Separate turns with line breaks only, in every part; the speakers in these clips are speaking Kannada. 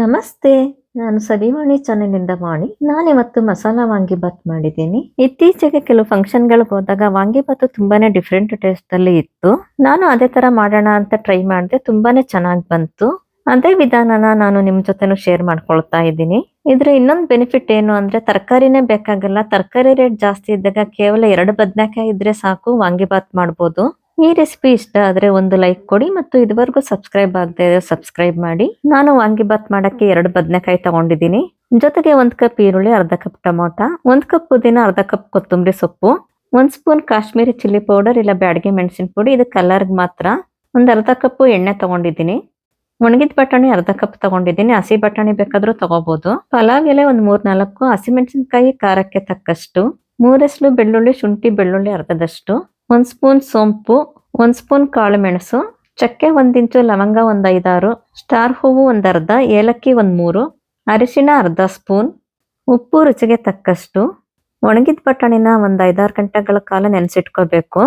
ನಮಸ್ತೆ, ನಾನು ಸವಿವಾಣಿ ಚಾನೆಲಿಂದ ನಾನು ನಾನಿವತ್ತು ಮಸಾಲ ವಾಂಗಿಬಾತ್ ಮಾಡಿದ್ದೀನಿ. ಇತ್ತೀಚೆಗೆ ಕೆಲವು ಫಂಕ್ಷನ್ಗಳಿಗೆ ಹೋದಾಗ ವಾಂಗಿಬಾತ್ ತುಂಬಾನೇ ಡಿಫ್ರೆಂಟ್ ಟೇಸ್ಟ್ ಅಲ್ಲಿ ಇತ್ತು. ನಾನು ಅದೇ ತರ ಮಾಡೋಣ ಅಂತ ಟ್ರೈ ಮಾಡಿದೆ. ತುಂಬಾನೇ ಚೆನ್ನಾಗಿ ಬಂತು. ಅದೇ ವಿಧಾನನ ನಾನು ನಿಮ್ ಜೊತೆನೂ ಶೇರ್ ಮಾಡ್ಕೊಳ್ತಾ ಇದ್ದೀನಿ. ಇದ್ರ ಇನ್ನೊಂದು ಬೆನಿಫಿಟ್ ಏನು ಅಂದ್ರೆ ತರಕಾರಿನೇ ಬೇಕಾಗಲ್ಲ. ತರಕಾರಿ ರೇಟ್ ಜಾಸ್ತಿ ಇದ್ದಾಗ ಕೇವಲ ಎರಡು ಬದನೆಕಾಯಿ ಇದ್ರೆ ಸಾಕು ವಾಂಗಿಬಾತ್ ಮಾಡ್ಬೋದು. ಈ ರೆಸಿಪಿ ಇಷ್ಟ ಆದರೆ ಒಂದು ಲೈಕ್ ಕೊಡಿ ಮತ್ತು ಇದುವರೆಗೂ ಸಬ್ಸ್ಕ್ರೈಬ್ ಆಗದೆ ಸಬ್ಸ್ಕ್ರೈಬ್ ಮಾಡಿ. ನಾನು ವಾಂಗಿಬಾತ್ ಮಾಡಕ್ಕೆ ಎರಡು ಬದನೆಕಾಯಿ ತಗೊಂಡಿದ್ದೀನಿ. ಜೊತೆಗೆ ಒಂದು ಕಪ್ ಈರುಳ್ಳಿ, ಅರ್ಧ ಕಪ್ ಟೊಮೊಟ, ಒಂದು ಕಪ್ ಪುದೀನ, ಅರ್ಧ ಕಪ್ ಕೊತ್ತಂಬರಿ ಸೊಪ್ಪು, ಒಂದು ಸ್ಪೂನ್ ಕಾಶ್ಮೀರಿ ಚಿಲ್ಲಿ ಪೌಡರ್ ಇಲ್ಲ ಬ್ಯಾಡಿಗೆ ಮೆಣಸಿನ ಪುಡಿ, ಇದು ಕಲರ್ಗೆ ಮಾತ್ರ. ಒಂದು ಅರ್ಧ ಕಪ್ ಎಣ್ಣೆ ತಗೊಂಡಿದ್ದೀನಿ. ಒಣಗಿದ ಬಟಾಣಿ ಅರ್ಧ ಕಪ್ ತಗೊಂಡಿದ್ದೀನಿ. ಹಸಿ ಬಟಾಣಿ ಬೇಕಾದರೂ ತಗೋಬಹುದು ಪಲಾವ್ ಎಲೆ ಒಂದು ಮೂರ್ ನಾಲ್ಕು ಹಸಿಮೆಣಸಿನಕಾಯಿ ಖಾರಕ್ಕೆ ತಕ್ಕಷ್ಟು ಮೂರಷ್ಟು ಬೆಳ್ಳುಳ್ಳಿ, ಶುಂಠಿ ಬೆಳ್ಳುಳ್ಳಿ ಅರ್ಧದಷ್ಟು ಒಂದ್ ಸ್ಪೂನ್ ಸೋಂಪು, ಒಂದು ಸ್ಪೂನ್ ಕಾಳು ಮೆಣಸು ಚಕ್ಕೆ ಒಂದಿಂಚು ಲವಂಗ ಒಂದು ಐದಾರು, ಸ್ಟಾರ್ ಹೂವು ಒಂದು ಅರ್ಧ, ಏಲಕ್ಕಿ ಒಂದು ಮೂರು, ಅರಿಶಿಣ ಅರ್ಧ ಸ್ಪೂನ್, ಉಪ್ಪು ರುಚಿಗೆ ತಕ್ಕಷ್ಟು, ಒಣಗಿದ ಬಟಾಣಿನ ಒಂದು ಐದಾರು ಗಂಟೆಗಳ ಕಾಲ ನೆನೆಸಿಟ್ಕೋಬೇಕು.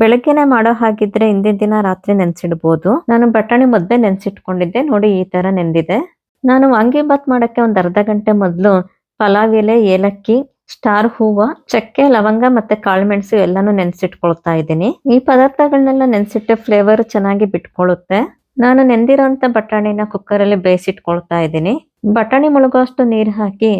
ಬೆಳಗ್ಗೆನೆ ಮಾಡೋ ಹಾಗಿದ್ರೆ ಹಿಂದಿನ ದಿನ ರಾತ್ರಿ ನೆನೆಸಿಡ್ಬೋದು. ನಾನು ಬಟಾಣಿ ಮೊದಲೇ ನೆನೆಸಿಟ್ಕೊಂಡಿದ್ದೆ, ನೋಡಿ ಈ ತರ ನೆಂದಿದೆ ನಾನು ವಾಂಗಿಬಾತ್ ಮಾಡೋಕ್ಕೆ ಒಂದ್ ಅರ್ಧ ಗಂಟೆ ಮೊದಲು ಪಲಾವ್ ಎಲೆ, ಏಲಕ್ಕಿ ಸ್ಟಾರ್, ಹೂವ, ಚಕ್ಕೆ, ಲವಂಗ ಮತ್ತೆ ಕಾಳುಮೆಣಸು ಎಲ್ಲಾನು ನೆನ್ಸಿಟ್ಕೊಳ್ತಾ ಇದ್ದೀನಿ. ಈ ಪದಾರ್ಥಗಳನ್ನೆಲ್ಲ ನೆನ್ಸಿಟ್ಟೆ ಫ್ಲೇವರ್ ಚೆನ್ನಾಗಿ ಬಿಟ್ಕೊಳ್ಳುತ್ತೆ ನಾನು ನೆಂದಿರೋಂತ ಬಟಾಣಿನ ಕುಕ್ಕರ್ ಅಲ್ಲಿ ಬೇಯಿಸಿಟ್ಕೊಳ್ತಾ ಇದ್ದೀನಿ. ಬಟಾಣಿ ಮುಳುಗುವಷ್ಟು ನೀರ್ ಹಾಕಿ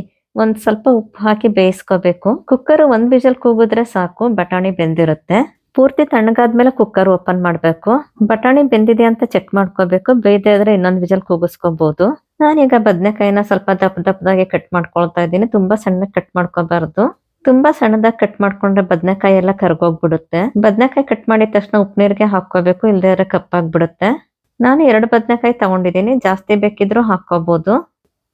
ಒಂದ್ ಸ್ವಲ್ಪ ಉಪ್ಪು ಹಾಕಿ ಬೇಯಿಸ್ಕೋಬೇಕು. ಕುಕ್ಕರ್ ಒಂದ್ ವಿಜಲ್ ಕೂಗಿದ್ರೆ ಸಾಕು, ಬಟಾಣಿ ಬೆಂದಿರುತ್ತೆ. ಪೂರ್ತಿ ತಣ್ಣಗಾದ್ಮೇಲೆ ಕುಕ್ಕರ್ ಓಪನ್ ಮಾಡ್ಬೇಕು. ಬಟಾಣಿ ಬೆಂದಿದೆ ಅಂತ ಚೆಕ್ ಮಾಡ್ಕೋಬೇಕು, ಬೇಯ್ದೆ ಆದ್ರೆ ಇನ್ನೊಂದ್ ವಿಜಲ್ ಕೂಗಿಸ್ಕೋಬಹುದು ನಾನೀಗ ಬದನೆಕಾಯಿನ ಸ್ವಲ್ಪ ದಪ್ಪ ದಪ್ಪದಾಗೆ ಕಟ್ ಮಾಡ್ಕೊಳ್ತಾ ಇದ್ದೀನಿ. ತುಂಬಾ ಸಣ್ಣ ಕಟ್ ಮಾಡ್ಕೋಬಾರ್ದು. ತುಂಬಾ ಸಣ್ಣದಾಗಿ ಕಟ್ ಮಾಡ್ಕೊಂಡ್ರೆ ಬದನೆಕಾಯಿ ಎಲ್ಲ ಕರ್ಗೋಗ್ಬಿಡುತ್ತೆ. ಬದನೆಕಾಯಿ ಕಟ್ ಮಾಡಿದ ತಕ್ಷಣ ಉಪ್ಪು ನೀರಿಗೆ ಹಾಕೋಬೇಕು ಇಲ್ದೇ ಕಪ್ಪಾಗ್ಬಿಡುತ್ತೆ ನಾನು ಎರಡು ಬದನೆಕಾಯಿ ತಗೊಂಡಿದ್ದೀನಿ. ಜಾಸ್ತಿ ಬೇಕಿದ್ರು ಹಾಕೋಬಹುದು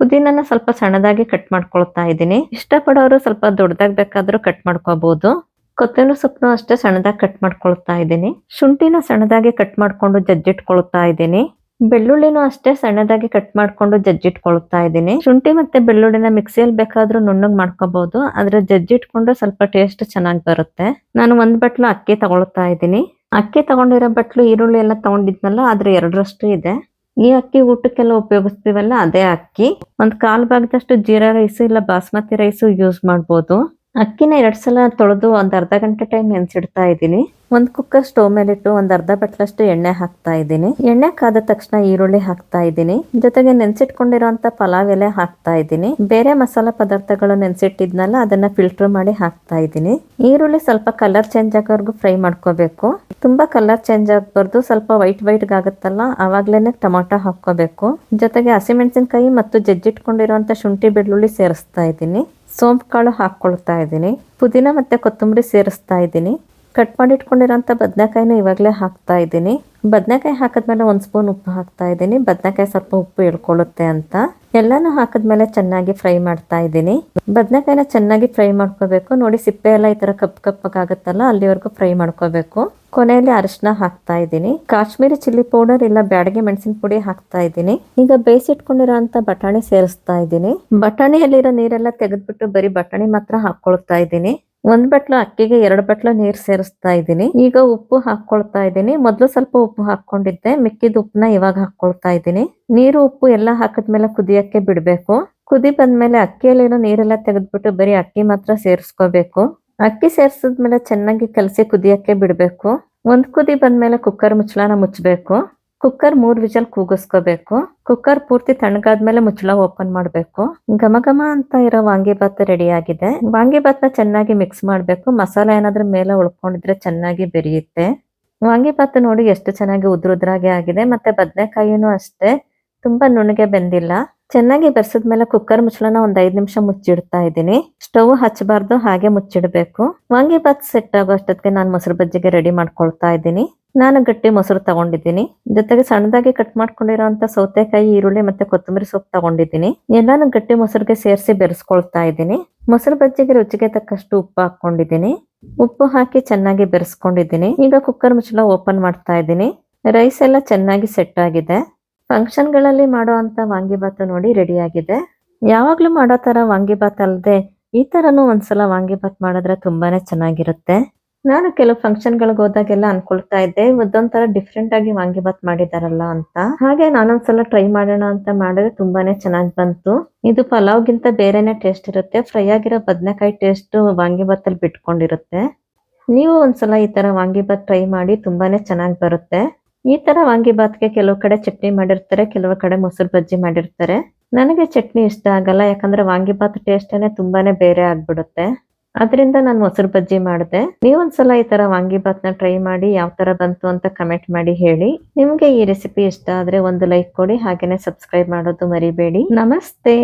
ಪುದೀನನ ಸ್ವಲ್ಪ ಸಣ್ಣದಾಗಿ ಕಟ್ ಮಾಡ್ಕೊಳ್ತಾ ಇದ್ದೀನಿ. ಇಷ್ಟಪಡೋರು ಸ್ವಲ್ಪ ದೊಡ್ಡದಾಗಿ ಬೇಕಾದ್ರೂ ಕಟ್ ಮಾಡ್ಕೋಬಹುದು ಕೊತ್ತಂಬರಿ ಸೊಪ್ಪನ್ನು ಅಷ್ಟೇ ಸಣ್ಣದಾಗಿ ಕಟ್ ಮಾಡ್ಕೊಳ್ತಾ ಇದ್ದೀನಿ. ಶುಂಠಿನ ಸಣ್ಣದಾಗಿ ಕಟ್ ಮಾಡ್ಕೊಂಡು ಜಜ್ಜಿಟ್ಕೊಳ್ತಾ ಇದ್ದೀನಿ. ಬೆಳ್ಳುಳ್ಳಿನೂ ಅಷ್ಟೇ ಸಣ್ಣದಾಗಿ ಕಟ್ ಮಾಡ್ಕೊಂಡು ಜಜ್ಜಿಟ್ಕೊಳ್ತಾ ಇದ್ದೀನಿ. ಶುಂಠಿ ಮತ್ತೆ ಬೆಳ್ಳುಳ್ಳಿನ ಮಿಕ್ಸಿಯಲ್ಲಿ ಬೇಕಾದ್ರೂ ನುಣ್ಣಗ್ ಮಾಡ್ಕೋಬಹುದು ಆದ್ರೆ ಜಜ್ಜಿಟ್ಕೊಂಡು ಸ್ವಲ್ಪ ಟೇಸ್ಟ್ ಚೆನ್ನಾಗಿ ಬರುತ್ತೆ. ನಾನು ಒಂದ್ ಬಟ್ಲು ಅಕ್ಕಿ ತಗೊಳ್ತಾ ಇದ್ದೀನಿ. ಅಕ್ಕಿ ತಗೊಂಡಿರೋ ಬಟ್ಲು ಈರುಳ್ಳಿ ಎಲ್ಲ ತಗೊಂಡಿದ್ನಲ್ಲ, ಆದ್ರೆ ಎರಡರಷ್ಟು ಇದೆ. ಈ ಅಕ್ಕಿ ಊಟಕ್ಕೆಲ್ಲ ಉಪಯೋಗಿಸ್ತೀವಲ್ಲ, ಅದೇ ಅಕ್ಕಿ. ಒಂದ್ ಕಾಲ್ ಭಾಗದಷ್ಟು ಜೀರಾ ರೈಸ್ ಇಲ್ಲ, ಬಾಸ್ಮತಿ ರೈಸ್ ಯೂಸ್ ಮಾಡ್ಬೋದು. ಅಕ್ಕಿನ ಎರಡು ಸಲ ತೊಳೆದು ಒಂದು ಅರ್ಧ ಗಂಟೆ ಟೈಮ್ ನೆನೆಸಿಡ್ತಾ ಇದ್ದೀನಿ. ಒಂದು ಕುಕ್ಕರ್ ಸ್ಟವ್ ಮೇಲಿಟ್ಟು ಒಂದು ಅರ್ಧ ಬಟ್ಲಷ್ಟು ಎಣ್ಣೆ ಹಾಕ್ತಾ ಇದ್ದೀನಿ. ಎಣ್ಣೆ ಕಾದ ತಕ್ಷಣ ಈರುಳ್ಳಿ ಹಾಕ್ತಾ ಇದ್ದೀನಿ. ಜೊತೆಗೆ ನೆನ್ಸಿಟ್ಕೊಂಡಿರೋಂತ ಪಲಾವ್ ಎಲೆ ಹಾಕ್ತಾ ಇದ್ದೀನಿ. ಬೇರೆ ಮಸಾಲಾ ಪದಾರ್ಥಗಳು ನೆನೆಸಿಟ್ಟಿದ್ನಲ್ಲ, ಅದನ್ನ ಫಿಲ್ಟರ್ ಮಾಡಿ ಹಾಕ್ತಾ ಇದ್ದೀನಿ. ಈರುಳ್ಳಿ ಸ್ವಲ್ಪ ಕಲರ್ ಚೇಂಜ್ ಆಗೋವರೆಗೂ ಫ್ರೈ ಮಾಡ್ಕೋಬೇಕು. ತುಂಬಾ ಕಲರ್ ಚೇಂಜ್ ಆಗಬಾರ್ದು ಸ್ವಲ್ಪ ವೈಟ್ ವೈಟ್ ಆಗುತ್ತಲ್ಲ, ಅವಾಗ್ಲೇನೆ ಟೊಮಾಟೊ ಹಾಕೋಬೇಕು ಜೊತೆಗೆ ಹಸಿಮೆಣಸಿನಕಾಯಿ ಮತ್ತು ಜಜ್ಜಿಟ್ಕೊಂಡಿರುವಂತ ಶುಂಠಿ ಬೆಳ್ಳುಳ್ಳಿ ಸೇರಿಸ್ತಾ ಇದ್ದೀನಿ. ಸೋಂಪು ಕಾಳು ಹಾಕ್ಕೊಳ್ತಾ ಇದ್ದೀನಿ. ಪುದೀನ ಮತ್ತೆ ಕೊತ್ತಂಬರಿ ಸೇರಿಸ್ತಾ ಇದ್ದೀನಿ. ಕಟ್ ಮಾಡಿ ಇಟ್ಕೊಂಡಿರೋಂಥ ಬದನೆಕಾಯಿನ ಇವಾಗಲೇ ಹಾಕ್ತಾ ಇದ್ದೀನಿ. ಬದನೆಕಾಯಿ ಹಾಕಿದ್ಮೇಲೆ ಒಂದು ಸ್ಪೂನ್ ಉಪ್ಪು ಹಾಕ್ತಾ ಇದ್ದೀನಿ. ಬದನೆಕಾಯಿ ಸ್ವಲ್ಪ ಉಪ್ಪು ಇಳ್ಕೊಳ್ಳುತ್ತೆ ಅಂತ. ಎಲ್ಲಾನು ಹಾಕಿದ್ಮೇಲೆ ಚೆನ್ನಾಗಿ ಫ್ರೈ ಮಾಡ್ತಾ ಇದ್ದೀನಿ. ಬದನೆಕಾಯಿನ ಚೆನ್ನಾಗಿ ಫ್ರೈ ಮಾಡ್ಕೋಬೇಕು. ನೋಡಿ ಸಿಪ್ಪೆ ಎಲ್ಲ ಈ ತರ ಕಪ್ ಕಪ್ಪಗಾಗುತ್ತಲ್ಲ, ಅಲ್ಲಿವರೆಗೂ ಫ್ರೈ ಮಾಡ್ಕೋಬೇಕು. ಕೊನೆಯಲ್ಲಿ ಅರಿಶಿನ ಹಾಕ್ತಾ ಇದ್ದೀನಿ. ಕಾಶ್ಮೀರಿ ಚಿಲ್ಲಿ ಪೌಡರ್ ಇಲ್ಲ ಬ್ಯಾಡಗೆ ಮೆಣಸಿನ ಪುಡಿ ಹಾಕ್ತಾ ಇದ್ದೀನಿ. ಈಗ ಬೇಯಿಸಿಟ್ಕೊಂಡಿರೋ ಅಂತ ಬಟಾಣಿ ಸೇರಿಸ್ತಾ ಇದ್ದೀನಿ. ಬಟಾಣಿಯಲ್ಲಿರೋ ನೀರೆಲ್ಲ ತೆಗೆದ್ಬಿಟ್ಟು ಬರೀ ಬಟಾಣಿ ಮಾತ್ರ ಹಾಕೊಳ್ತಾ ಇದ್ದೀನಿ. ಒಂದ್ ಬಟ್ಲು ಅಕ್ಕಿಗೆ ಎರಡು ಬಟ್ಲು ನೀರ್ ಸೇರಿಸ್ತಾ ಇದ್ದೀನಿ. ಈಗ ಉಪ್ಪು ಹಾಕೊಳ್ತಾ ಇದ್ದೀನಿ. ಮೊದ್ಲು ಸ್ವಲ್ಪ ಉಪ್ಪು ಹಾಕೊಂಡಿದ್ದೆ. ಮಿಕ್ಕಿದ ಉಪ್ಪನ್ನ ಇವಾಗ ಹಾಕೊಳ್ತಾ ಇದ್ದೀನಿ. ನೀರು, ಉಪ್ಪು ಎಲ್ಲ ಹಾಕಿದ್ಮೇಲೆ ಕುದಿಯಕ್ಕೆ ಬಿಡ್ಬೇಕು. ಕುದಿ ಬಂದ್ಮೇಲೆ ಅಕ್ಕಿಯಲ್ಲಿರೋ ನೀರೆಲ್ಲ ತೆಗೆದ್ಬಿಟ್ಟು ಬರೀ ಅಕ್ಕಿ ಮಾತ್ರ ಸೇರಿಸ್ಕೋಬೇಕು. ಅಕ್ಕಿ ಸೇರಿಸಿದ್ಮೇಲೆ ಚೆನ್ನಾಗಿ ಕಲಸಿ ಕುದಿಯಕ್ಕೆ ಬಿಡ್ಬೇಕು. ಒಂದ್ ಕುದಿ ಬಂದ್ಮೇಲೆ ಕುಕ್ಕರ್ ಮುಚ್ಚಳನ ಮುಚ್ಚಬೇಕು. ಕುಕ್ಕರ್ ಮೂರ್ ವಿಜಲ್ ಕೂಗಿಸ್ಕೋಬೇಕು. ಕುಕ್ಕರ್ ಪೂರ್ತಿ ತಣ್ಣಗಾದ್ಮೇಲೆ ಮುಚ್ಚಳ ಓಪನ್ ಮಾಡಬೇಕು. ಘಮ ಘಮ ಅಂತ ಇರೋ ವಾಂಗಿಭಾತ್ ರೆಡಿ ಆಗಿದೆ. ವಾಂಗಿಭಾತ್ನ ಚೆನ್ನಾಗಿ ಮಿಕ್ಸ್ ಮಾಡಬೇಕು. ಮಸಾಲೆ ಏನಾದ್ರೂ ಮೇಲೆ ಉಳ್ಕೊಂಡಿದ್ರೆ ಚೆನ್ನಾಗಿ ಬೆರೆಯುತ್ತೆ. ವಾಂಗಿಭಾತ್ ನೋಡಿ ಎಷ್ಟು ಚೆನ್ನಾಗಿ ಉದ್ರುದ್ರಾಗೆ ಆಗಿದೆ. ಮತ್ತೆ ಬದನೆಕಾಯಿನೂ ಅಷ್ಟೇ. ತುಂಬಾ ನುಣ್ಣಗೆ ಬೆಂದಿಲ್ಲ. ಚೆನ್ನಾಗಿ ಬೆರೆಸಿದ್ಮೇಲೆ ಕುಕ್ಕರ್ ಮುಚ್ಚಳನ ಒಂದ್ ಐದ್ ನಿಮಿಷ ಮುಚ್ಚಿಡ್ತಾ ಇದ್ದೀನಿ. ಸ್ಟವ್ ಹಚ್ಚಬಾರ್ದು ಹಾಗೆ ಮುಚ್ಚಿಡ್ಬೇಕು. ವಾಂಗಿಭಾತ್ ಸೆಟ್ ಆಗೋ ಅಷ್ಟೊತ್ತಿಗೆ ನಾನು ಮೊಸರು ಬಜ್ಜಿಗೆ ರೆಡಿ ಮಾಡ್ಕೊಳ್ತಾ ಇದ್ದೀನಿ. ನಾನು ಗಟ್ಟಿ ಮೊಸರು ತಗೊಂಡಿದ್ದೀನಿ. ಜೊತೆಗೆ ಸಣ್ಣದಾಗಿ ಕಟ್ ಮಾಡ್ಕೊಂಡಿರೋಂತ ಸೌತೆಕಾಯಿ, ಈರುಳ್ಳಿ ಮತ್ತೆ ಕೊತ್ತಂಬರಿ ಸೊಪ್ಪು ತಗೊಂಡಿದ್ದೀನಿ. ಎಲ್ಲಾನು ಗಟ್ಟಿ ಮೊಸರಿಗೆ ಸೇರಿಸಿ ಬೆರೆಸ್ಕೊಳ್ತಾ ಇದ್ದೀನಿ. ಮೊಸರು ಬಜ್ಜಿಗೆ ರುಚಿಗೆ ತಕ್ಕಷ್ಟು ಉಪ್ಪು ಹಾಕೊಂಡಿದ್ದೀನಿ ಉಪ್ಪು ಹಾಕಿ ಚೆನ್ನಾಗಿ ಬೆರೆಸ್ಕೊಂಡಿದ್ದೀನಿ. ಈಗ ಕುಕ್ಕರ್ ಮುಚ್ಚಳ ಓಪನ್ ಮಾಡ್ತಾ ಇದ್ದೀನಿ. ರೈಸ್ ಎಲ್ಲ ಚೆನ್ನಾಗಿ ಸೆಟ್ ಆಗಿದೆ. ಫಂಕ್ಷನ್ಗಳಲ್ಲಿ ಮಾಡೋ ಅಂತ ವಾಂಗಿಬಾತ್ ನೋಡಿ ರೆಡಿ ಆಗಿದೆ. ಯಾವಾಗ್ಲೂ ಮಾಡೋ ತರ ವಾಂಗಿಭಾತ್ ಅಲ್ಲದೆ ಈ ತರನು ಒಂದ್ಸಲ ವಾಂಗಿಬಾತ್ ಮಾಡಿದ್ರೆ ತುಂಬಾನೇ ಚೆನ್ನಾಗಿರುತ್ತೆ. ನಾನು ಕೆಲವು ಫಂಕ್ಷನ್ಗಳಿಗೆ ಹೋದಾಗೆಲ್ಲ ಅನ್ಕೊಳ್ತಾ ಇದ್ದೆ. ಒಂದೊಂಥರ ಡಿಫ್ರೆಂಟ್ ಆಗಿ ವಾಂಗಿಬಾತ್ ಮಾಡಿದಾರಲ್ಲ ಅಂತ. ಹಾಗೆ ನಾನೊಂದ್ಸಲ ಟ್ರೈ ಮಾಡೋಣ ಅಂತ ಮಾಡಿದ್ರೆ ತುಂಬಾನೇ ಚೆನ್ನಾಗಿ ಬಂತು. ಇದು ಪಲಾವ್ ಗಿಂತ ಬೇರೆನೆ ಟೇಸ್ಟ್ ಇರುತ್ತೆ. ಫ್ರೈ ಆಗಿರೋ ಬದನೆಕಾಯಿ ಟೇಸ್ಟ್ ವಾಂಗಿಬಾತಲ್ಲಿ ಬಿಟ್ಕೊಂಡಿರುತ್ತೆ. ನೀವು ಒಂದ್ಸಲ ಈ ತರ ವಾಂಗಿಬಾತ್ ಟ್ರೈ ಮಾಡಿ ತುಂಬಾನೇ ಚೆನ್ನಾಗಿ ಬರುತ್ತೆ. ಈ ತರ ವಾಂಗಿಬಾತ್ಗೆ ಕೆಲವು ಕಡೆ ಚಟ್ನಿ ಮಾಡಿರ್ತಾರೆ, ಕೆಲವು ಕಡೆ ಮೊಸರು ಬಜ್ಜಿ ಮಾಡಿರ್ತಾರೆ. ನನಗೆ ಚಟ್ನಿ ಇಷ್ಟ ಆಗಲ್ಲ, ಯಾಕಂದ್ರೆ ವಾಂಗಿಬಾತ್ ಟೇಸ್ಟೇನೆ ತುಂಬಾನೇ ಬೇರೆ ಆಗ್ಬಿಡುತ್ತೆ. ಅದರಿಂದ ನಾನು ಮೊಸರು ಬಜ್ಜಿ ಮಾಡಿದೆ. ನೀವೊಂದ್ಸಲ ಈ ತರ ವಾಂಗಿಬಾತ್ನ ಟ್ರೈ ಮಾಡಿ ಯಾವ ತರ ಬಂತು ಅಂತ ಕಮೆಂಟ್ ಮಾಡಿ ಹೇಳಿ. ನಿಮ್ಗೆ ಈ ರೆಸಿಪಿ ಇಷ್ಟ ಆದ್ರೆ ಒಂದು ಲೈಕ್ ಕೊಡಿ, ಹಾಗೇನೆ ಸಬ್ಸ್ಕ್ರೈಬ್ ಮಾಡೋದು ಮರಿಬೇಡಿ. ನಮಸ್ತೆ!